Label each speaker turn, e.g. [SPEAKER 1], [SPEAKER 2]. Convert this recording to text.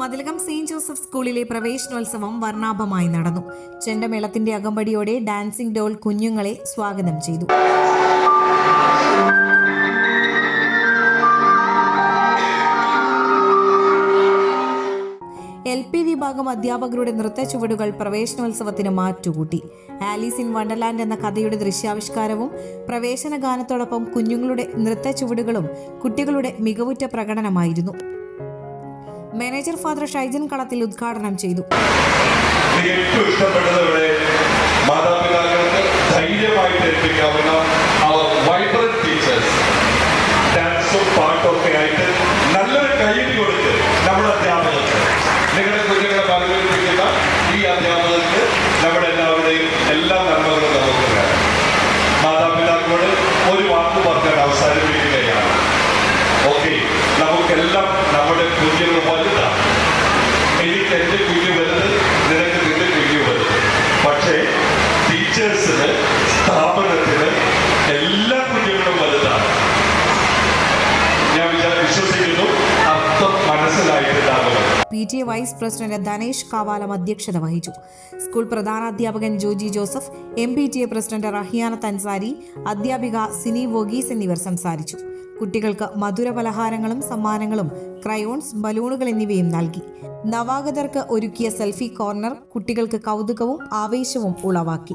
[SPEAKER 1] Mathilakam Saint Joseph സ്കൂളിലെ പ്രവേശനോത്സവം വർണാഭമായി നടന്നു. ചെണ്ടമേളത്തിന്റെ അകമ്പടിയോടെ ഡാൻസിംഗ് ഡോൾ കുഞ്ഞുങ്ങളെ സ്വാഗതം ചെയ്തു. എൽ പി വിഭാഗം അധ്യാപകരുടെ നൃത്ത ചുവടുകൾ പ്രവേശനോത്സവത്തിന് മാറ്റുകൂട്ടി. ആലീസ് ഇൻ വണ്ടർലാൻഡ് എന്ന കഥയുടെ ദൃശ്യാവിഷ്കാരവും പ്രവേശന ഗാനത്തോടൊപ്പം കുഞ്ഞുങ്ങളുടെ നൃത്ത ചുവടുകളും കുട്ടികളുടെ മികവുറ്റ പ്രകടനമായിരുന്നു. മാനേജർ ഫാദർ ഷൈജൻ കളത്തിൽ ഉദ്ഘാടനം ചെയ്തു.
[SPEAKER 2] എന്റെ കുഞ്ഞു വലുത് നിനക്ക് നിന്റെ കുഞ്ഞു വലുത് പക്ഷേ ടീച്ചേഴ്സിന് സ്ഥാപനത്തിന് എല്ലാ കുഞ്ഞുങ്ങളും വലുതാണ്. ഞാൻ വിശ്വസിക്കുന്നു അർത്ഥം മനസ്സിലായിട്ടുണ്ടാകുന്നത്
[SPEAKER 1] P T A vice president Dhanesh Kavalam അധ്യക്ഷത വഹിച്ചു. School പ്രധാനാധ്യാപകൻ Joji Joseph M P T A president Rahiyana Thansari അധ്യാപിക സിനി വോഗീസ് എന്നിവർ സംസാരിച്ചു. കുട്ടികൾക്ക് മധുര പലഹാരങ്ങളും സമ്മാനങ്ങളും ക്രയോൺസ് ബലൂണുകൾ എന്നിവയും നൽകി. നവാഗതർക്ക് ഒരുക്കിയ സെൽഫി കോർണർ കുട്ടികൾക്ക് കൗതുകവും ആവേശവും ഉളവാക്കി.